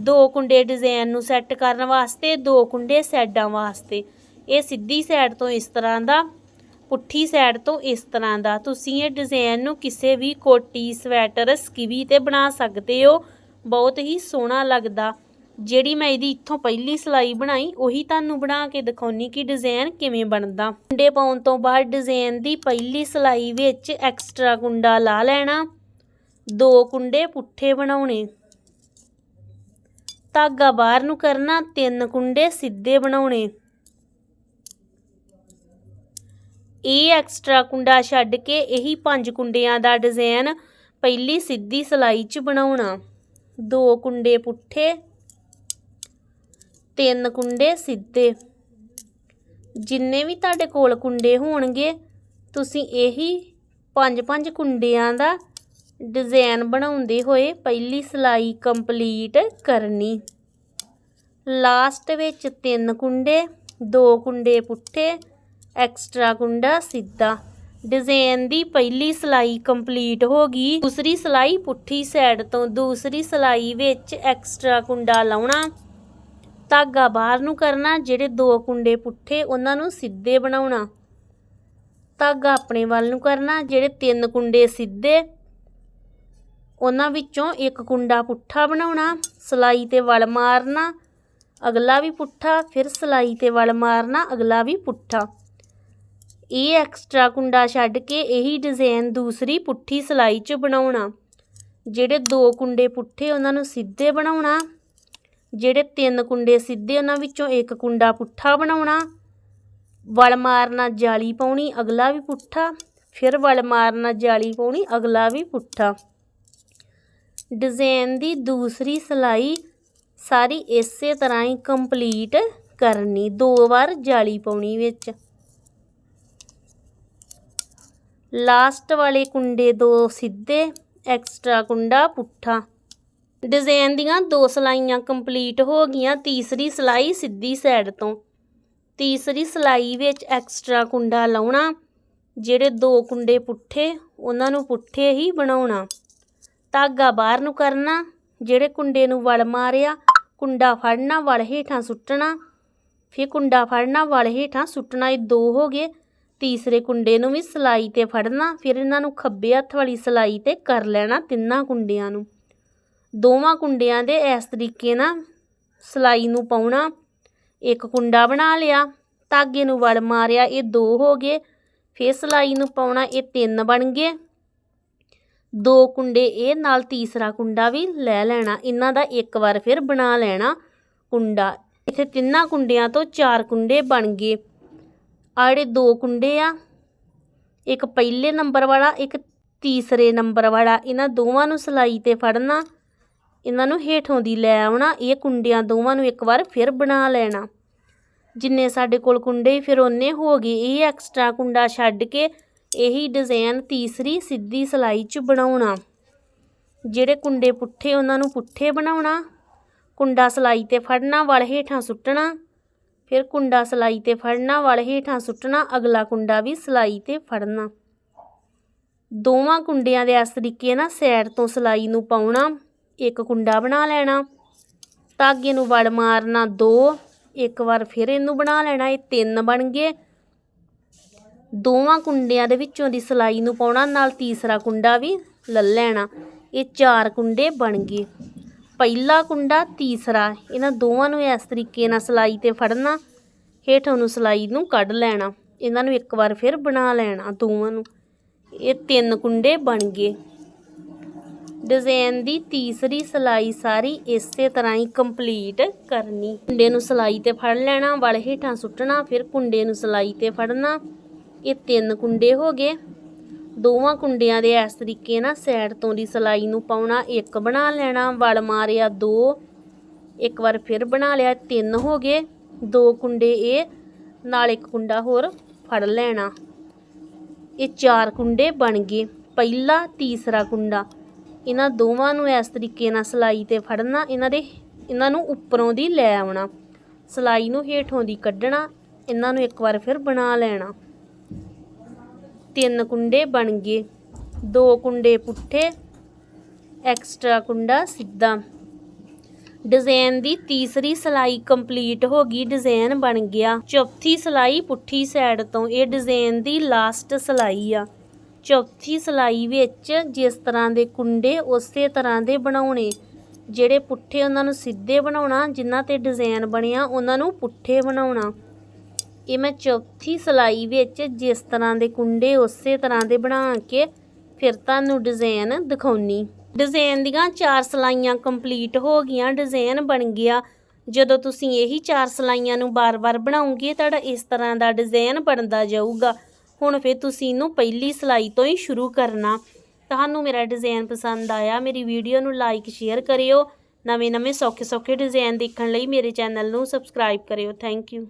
ਦੋ ਕੁੰਡੇ ਡਿਜ਼ਾਈਨ ਨੂੰ ਸੈੱਟ ਕਰਨ ਵਾਸਤੇ, ਦੋ ਕੁੰਡੇ ਸਾਈਡਾਂ ਵਾਸਤੇ। ਇਹ ਸਿੱਧੀ ਸਾਈਡ ਤੋਂ ਇਸ ਤਰ੍ਹਾਂ ਦਾ, ਪੁੱਠੀ ਸਾਈਡ ਤੋਂ ਇਸ ਤਰ੍ਹਾਂ ਦਾ। ਤੁਸੀਂ ਇਹ ਡਿਜ਼ਾਈਨ ਨੂੰ ਕਿਸੇ ਵੀ ਕੋਟੀ, ਸਵੈਟਰ, ਸਕਿਵੀ ਤੇ ਬਣਾ ਸਕਦੇ ਹੋ। ਬਹੁਤ ਹੀ ਸੋਹਣਾ ਲੱਗਦਾ। ਜਿਹੜੀ ਮੈਂ ਇਹਦੀ ਇੱਥੋਂ ਪਹਿਲੀ ਸਲਾਈ ਬਣਾਈ, ਉਹੀ ਤੁਹਾਨੂੰ ਬਣਾ ਕੇ ਦਿਖਾਉਣੀ ਕਿ ਡਿਜ਼ਾਈਨ ਕਿਵੇਂ ਬਣਦਾ। ਕੁੰਡੇ ਪਾਉਣ ਤੋਂ ਬਾਅਦ ਡਿਜ਼ਾਈਨ ਦੀ ਪਹਿਲੀ ਸਲਾਈ ਵਿੱਚ ਐਕਸਟਰਾ ਕੁੰਡਾ ਲਾ ਲੈਣਾ। ਦੋ ਕੁੰਡੇ ਪੁੱਠੇ ਬਣਾਉਣੇ। ਧਾਗਾ ਬਾਹਰ ਨੂੰ ਕਰਨਾ, ਤਿੰਨ ਕੁੰਡੇ ਸਿੱਧੇ ਬਣਾਉਣੇ। ਇਹ ਐਕਸਟਰਾ ਕੁੰਡਾ ਛੱਡ ਕੇ ਇਹੀ ਪੰਜ ਕੁੰਡਿਆਂ ਦਾ ਡਿਜ਼ਾਈਨ ਪਹਿਲੀ ਸਿੱਧੀ ਸਲਾਈ 'ਚ ਬਣਾਉਣਾ। ਦੋ ਕੁੰਡੇ ਪੁੱਠੇ, ਤਿੰਨ ਕੁੰਡੇ ਸਿੱਧੇ। ਜਿੰਨੇ ਵੀ ਤੁਹਾਡੇ ਕੋਲ ਕੁੰਡੇ ਹੋਣਗੇ, ਤੁਸੀਂ ਇਹੀ ਪੰਜ ਪੰਜ ਕੁੰਡਿਆਂ ਦਾ ਡਿਜ਼ਾਈਨ ਬਣਾਉਂਦੇ ਹੋਏ ਪਹਿਲੀ ਸਲਾਈ ਕੰਪਲੀਟ ਕਰਨੀ। ਲਾਸਟ ਵਿੱਚ ਤਿੰਨ ਕੁੰਡੇ, ਦੋ ਕੁੰਡੇ ਪੁੱਠੇ, ਐਕਸਟਰਾ ਕੁੰਡਾ ਸਿੱਧਾ। ਡਿਜ਼ਾਈਨ ਦੀ ਪਹਿਲੀ ਸਲਾਈ ਕੰਪਲੀਟ ਹੋ ਗਈ। ਦੂਸਰੀ ਸਲਾਈ ਪੁੱਠੀ ਸਾਈਡ ਤੋਂ ਦੂਸਰੀ ਸਲਾਈ ਵਿੱਚ ਐਕਸਟਰਾ ਕੁੰਡਾ ਲਾਉਣਾ। ਧਾਗਾ ਬਾਹਰ ਨੂੰ ਕਰਨਾ, ਜਿਹੜੇ ਦੋ ਕੁੰਡੇ ਪੁੱਠੇ ਉਹਨਾਂ ਨੂੰ ਸਿੱਧੇ ਬਣਾਉਣਾ। ਧਾਗਾ ਆਪਣੇ ਵੱਲ ਨੂੰ ਕਰਨਾ, ਜਿਹੜੇ ਤਿੰਨ ਕੁੰਡੇ ਸਿੱਧੇ ਉਹਨਾਂ ਵਿੱਚੋਂ ਇੱਕ ਕੁੰਡਾ ਪੁੱਠਾ ਬਣਾਉਣਾ, ਸਲਾਈ ਤੇ ਵਲ ਮਾਰਨਾ, ਅਗਲਾ ਵੀ ਪੁੱਠਾ, ਫਿਰ ਸਲਾਈ ਤੇ ਵਲ ਮਾਰਨਾ, ਅਗਲਾ ਵੀ ਪੁੱਠਾ। ਇਹ ਐਕਸਟਰਾ ਕੁੰਡਾ ਛੱਡ ਕੇ ਇਹੀ ਡਿਜ਼ਾਈਨ ਦੂਸਰੀ ਪੁੱਠੀ ਸਲਾਈ 'ਚ ਬਣਾਉਣਾ। ਜਿਹੜੇ ਦੋ ਕੁੰਡੇ ਪੁੱਠੇ ਉਹਨਾਂ ਨੂੰ ਸਿੱਧੇ ਬਣਾਉਣਾ, ਜਿਹੜੇ ਤਿੰਨ ਕੁੰਡੇ ਸਿੱਧੇ ਉਹਨਾਂ ਵਿੱਚੋਂ ਇੱਕ ਕੁੰਡਾ ਪੁੱਠਾ ਬਣਾਉਣਾ, ਵਲ ਮਾਰਨਾ ਜਾਲੀ ਪਾਉਣੀ, ਅਗਲਾ ਵੀ ਪੁੱਠਾ, ਫਿਰ ਵਲ ਮਾਰਨਾ ਜਾਲੀ ਪਾਉਣੀ, ਅਗਲਾ ਵੀ ਪੁੱਠਾ। ਡਿਜ਼ਾਈਨ ਦੀ ਦੂਸਰੀ ਸਲਾਈ ਸਾਰੀ ਇਸੇ ਤਰ੍ਹਾਂ ਹੀ ਕੰਪਲੀਟ ਕਰਨੀ, ਦੋ ਵਾਰ ਜਾਲੀ ਪਾਉਣੀ ਵਿੱਚ। ਲਾਸਟ ਵਾਲੇ ਕੁੰਡੇ ਦੋ ਸਿੱਧੇ, ਐਕਸਟਰਾ ਕੁੰਡਾ ਪੁੱਠਾ। ਡਿਜ਼ਾਈਨ ਦੀਆਂ ਦੋ ਸਲਾਈਆਂ ਕੰਪਲੀਟ ਹੋ ਗਈਆਂ, ਤੀਸਰੀ ਸਲਾਈ ਸਿੱਧੀ ਸਾਈਡ ਤੋਂ। ਤੀਸਰੀ ਸਲਾਈ ਵਿੱਚ ਐਕਸਟਰਾ ਕੁੰਡਾ ਲਾਉਣਾ, ਜਿਹੜੇ ਦੋ ਕੁੰਡੇ ਪੁੱਠੇ, ਉਹਨਾਂ ਨੂੰ ਪੁੱਠੇ ਹੀ ਬਣਾਉਣਾ। ਧਾਗਾ ਬਾਹਰ ਨੂੰ ਕਰਨਾ, ਜਿਹੜੇ ਕੁੰਡੇ ਨੂੰ ਵਲ ਮਾਰਿਆ, ਕੁੰਡਾ ਫੜਨਾ, ਵਲ ਹੇਠਾਂ ਸੁੱਟਣਾ। ਫਿਰ ਕੁੰਡਾ ਫੜਨਾ, ਵਲ ਹੇਠਾਂ ਸੁੱਟਣਾ, ਇਹ ਦੋ ਹੋ ਗਏ। ਤੀਸਰੇ ਕੁੰਡੇ ਨੂੰ ਵੀ ਸਲਾਈ ਤੇ ਫੜਨਾ, ਫਿਰ ਇਹਨਾਂ ਨੂੰ ਖੱਬੇ ਹੱਥ ਵਾਲੀ ਸਲਾਈ ਤੇ ਕਰ ਲੈਣਾ ਤਿੰਨਾਂ ਕੁੰਡਿਆਂ ਨੂੰ। ਦੋਵਾਂ ਕੁੰਡਿਆਂ ਦੇ ਇਸ ਤਰੀਕੇ ਨਾਲ ਸਲਾਈ ਨੂੰ ਪਾਉਣਾ, ਇੱਕ ਕੁੰਡਾ ਬਣਾ ਲਿਆ, ਧਾਗੇ ਨੂੰ ਵਲ ਮਾਰਿਆ, ਇਹ ਦੋ ਹੋ ਗਏ। ਫਿਰ ਸਲਾਈ ਨੂੰ ਪਾਉਣਾ, ਇਹ ਤਿੰਨ ਬਣ ਗਏ। ਦੋ ਕੁੰਡੇ ਇਹ, ਨਾਲ ਤੀਸਰਾ ਕੁੰਡਾ ਵੀ ਲੈ ਲੈਣਾ। ਇਹਨਾਂ ਦਾ ਇੱਕ ਵਾਰ ਫਿਰ ਬਣਾ ਲੈਣਾ ਕੁੰਡਾ। ਇੱਥੇ ਤਿੰਨਾਂ ਕੁੰਡਿਆਂ ਤੋਂ ਚਾਰ ਕੁੰਡੇ ਬਣ ਗਏ। ਆੜੇ ਦੋ ਕੁੰਡੇ ਆ, ਇੱਕ ਪਹਿਲੇ ਨੰਬਰ ਵਾਲਾ, ਇੱਕ ਤੀਸਰੇ ਨੰਬਰ ਵਾਲਾ, ਇਹਨਾਂ ਦੋਵਾਂ ਨੂੰ ਸਲਾਈ ਤੇ ਫੜਨਾ, ਇਹਨਾਂ ਨੂੰ ਹੇਠੋਂ ਦੀ ਲੈ ਆਉਣਾ, ਇਹ ਕੁੰਡਿਆਂ ਦੋਵਾਂ ਨੂੰ ਇੱਕ ਵਾਰ ਫਿਰ ਬਣਾ ਲੈਣਾ। ਜਿੰਨੇ ਸਾਡੇ ਕੋਲ ਕੁੰਡੇ ਫਿਰ ਉਹਨੇ ਹੋ ਗਏ। ਇਹ ਐਕਸਟਰਾ ਕੁੰਡਾ ਛੱਡ ਕੇ ਇਹੀ ਡਿਜ਼ਾਈਨ ਤੀਸਰੀ ਸਿੱਧੀ ਸਲਾਈ 'ਚ ਬਣਾਉਣਾ। ਜਿਹੜੇ ਕੁੰਡੇ ਪੁੱਠੇ, ਉਹਨਾਂ ਨੂੰ ਪੁੱਠੇ ਬਣਾਉਣਾ। ਕੁੰਡਾ ਸਲਾਈ ਤੇ ਫੜਨਾ, ਵਲ ਹੇਠਾਂ ਸੁੱਟਣਾ। ਫਿਰ ਕੁੰਡਾ ਸਲਾਈ ਤੇ ਫੜਨਾ, ਵਲ ਹੇਠਾਂ ਸੁੱਟਣਾ, ਅਗਲਾ ਕੁੰਡਾ ਵੀ ਸਲਾਈ ਤੇ ਫੜਨਾ। ਦੋਵਾਂ ਕੁੰਡਿਆਂ ਦੇ ਇਸ ਤਰੀਕੇ ਨਾਲ ਸਾਈਡ ਤੋਂ ਸਲਾਈ ਨੂੰ ਪਾਉਣਾ, ਇੱਕ ਕੁੰਡਾ ਬਣਾ ਲੈਣਾ। ਧਾਗੇ ਨੂੰ ਵੜ ਮਾਰਨਾ ਦੋ, ਇੱਕ ਵਾਰ ਫਿਰ ਇਹਨੂੰ ਬਣਾ ਲੈਣਾ, ਇਹ ਤਿੰਨ ਬਣ ਗਏ। ਦੋਵਾਂ ਕੁੰਡਿਆਂ ਦੇ ਵਿੱਚੋਂ ਦੀ ਸਲਾਈ ਨੂੰ ਪਾਉਣਾ, ਨਾਲ ਤੀਸਰਾ ਕੁੰਡਾ ਵੀ ਲੈ ਲੈਣਾ। ਇਹ ਚਾਰ ਕੁੰਡੇ ਬਣ ਗਏ। ਪਹਿਲਾ ਕੁੰਡਾ, ਤੀਸਰਾ। ਇਹਨਾਂ ਦੋਵਾਂ ਨੂੰ ਇਸ ਤਰੀਕੇ ਨਾਲ ਸਲਾਈ ਤੇ ਫੜਨਾ, ਹੇਠੋਂ ਨੂੰ ਸਲਾਈ ਨੂੰ ਕੱਢ ਲੈਣਾ। ਇਹਨਾਂ ਨੂੰ ਇੱਕ ਵਾਰ ਫਿਰ ਬਣਾ ਲੈਣਾ ਦੋਵਾਂ ਨੂੰ। ਇਹ ਤਿੰਨ ਕੁੰਡੇ ਬਣ ਗਏ। ਡਿਜ਼ਾਈਨ ਦੀ ਤੀਸਰੀ ਸਲਾਈ ਸਾਰੀ ਇਸੇ ਤਰ੍ਹਾਂ ਹੀ ਕੰਪਲੀਟ ਕਰਨੀ। ਕੁੰਡੇ ਨੂੰ ਸਲਾਈ ਤੇ ਫੜ ਲੈਣਾ, ਵਲ ਹੇਠਾਂ ਸੁੱਟਣਾ, ਫਿਰ ਕੁੰਡੇ ਨੂੰ ਸਲਾਈ ਤੇ ਫੜਨਾ। ਇਹ ਤਿੰਨ ਕੁੰਡੇ ਹੋ ਗਏ। ਦੋਵਾਂ ਕੁੰਡਿਆਂ ਦੇ ਇਸ ਤਰੀਕੇ ਨਾਲ ਸਾਈਡ ਤੋਂ ਦੀ ਸਲਾਈ ਨੂੰ ਪਾਉਣਾ, ਇੱਕ ਬਣਾ ਲੈਣਾ, ਵਲ ਮਾਰਿਆ ਦੋ, ਇੱਕ ਵਾਰ ਫਿਰ ਬਣਾ ਲਿਆ, ਤਿੰਨ ਹੋ ਗਏ। ਦੋ ਕੁੰਡੇ ਇਹ, ਨਾਲ ਇੱਕ ਕੁੰਡਾ ਹੋਰ ਫੜ ਲੈਣਾ। ਇਹ ਚਾਰ ਕੁੰਡੇ ਬਣ ਗਏ। ਪਹਿਲਾ, ਤੀਸਰਾ ਕੁੰਡਾ। ਇਹਨਾਂ ਦੋਵਾਂ ਨੂੰ ਇਸ ਤਰੀਕੇ ਨਾਲ ਸਲਾਈ ਤੇ ਫੜਨਾ, ਇਹਨਾਂ ਦੇ, ਇਹਨਾਂ ਨੂੰ ਉੱਪਰੋਂ ਦੀ ਲੈ ਆਉਣਾ। ਸਲਾਈ ਨੂੰ ਹੇਠੋਂ ਦੀ ਕੱਢਣਾ, ਇਹਨਾਂ ਨੂੰ ਇੱਕ ਵਾਰ ਫਿਰ ਬਣਾ ਲੈਣਾ। ਤਿੰਨ ਕੁੰਡੇ ਬਣ ਗਏ। ਦੋ ਕੁੰਡੇ ਪੁੱਠੇ, ਐਕਸਟਰਾ ਕੁੰਡਾ ਸਿੱਧਾ। ਡਿਜ਼ਾਈਨ ਦੀ ਤੀਸਰੀ ਸਲਾਈ ਕੰਪਲੀਟ ਹੋ ਗਈ, ਡਿਜ਼ਾਈਨ ਬਣ ਗਿਆ। ਚੌਥੀ ਸਲਾਈ ਪੁੱਠੀ ਸਾਈਡ ਤੋਂ, ਇਹ ਡਿਜ਼ਾਈਨ ਦੀ ਲਾਸਟ ਸਲਾਈ ਆ। ਚੌਥੀ ਸਲਾਈ ਵਿੱਚ ਜਿਸ ਤਰ੍ਹਾਂ ਦੇ ਕੁੰਡੇ, ਉਸੇ ਤਰ੍ਹਾਂ ਦੇ ਬਣਾਉਣੇ। ਜਿਹੜੇ ਪੁੱਠੇ ਉਹਨਾਂ ਨੂੰ ਸਿੱਧੇ ਬਣਾਉਣਾ, ਜਿਨ੍ਹਾਂ ਤੇ ਡਿਜ਼ਾਈਨ ਬਣਿਆ, ਉਹਨਾਂ ਨੂੰ ਪੁੱਠੇ ਬਣਾਉਣਾ। ਇਹ ਮੈਂ ਚੌਥੀ ਸਲਾਈ ਵਿੱਚ ਜਿਸ ਤਰ੍ਹਾਂ ਦੇ ਕੁੰਡੇ ਉਸੇ ਤਰ੍ਹਾਂ ਦੇ ਬਣਾ ਕੇ ਫਿਰ ਤੁਹਾਨੂੰ ਡਿਜ਼ਾਈਨ ਦਿਖਾਉਣੀ। ਡਿਜ਼ਾਈਨ ਦੀਆਂ ਚਾਰ ਸਲਾਈਆਂ ਕੰਪਲੀਟ ਹੋ ਗਈਆਂ ਡਿਜ਼ਾਈਨ ਬਣ ਗਿਆ। ਜਦੋਂ ਤੁਸੀਂ ਇਹੀ ਚਾਰ ਸਲਾਈਆਂ ਨੂੰ ਬਾਰ-ਬਾਰ ਬਣਾਉਂਗੇ ਤੁਹਾਡਾ ਇਸ ਤਰ੍ਹਾਂ ਦਾ ਡਿਜ਼ਾਈਨ ਬਣਦਾ ਜਾਊਗਾ। ਹੁਣ ਫਿਰ ਤੁਸੀਂ ਇਹਨੂੰ ਪਹਿਲੀ ਸਲਾਈ ਤੋਂ ਹੀ ਸ਼ੁਰੂ ਕਰਨਾ। ਤੁਹਾਨੂੰ ਮੇਰਾ ਡਿਜ਼ਾਈਨ ਪਸੰਦ ਆਇਆ, ਮੇਰੀ ਵੀਡੀਓ ਨੂੰ ਲਾਈਕ ਸ਼ੇਅਰ ਕਰਿਓ। ਨਵੇਂ-ਨਵੇਂ ਸੌਖੇ-ਸੌਖੇ ਡਿਜ਼ਾਈਨ ਦੇਖਣ ਲਈ ਮੇਰੇ ਚੈਨਲ ਨੂੰ ਸਬਸਕ੍ਰਾਈਬ ਕਰਿਓ। Thank you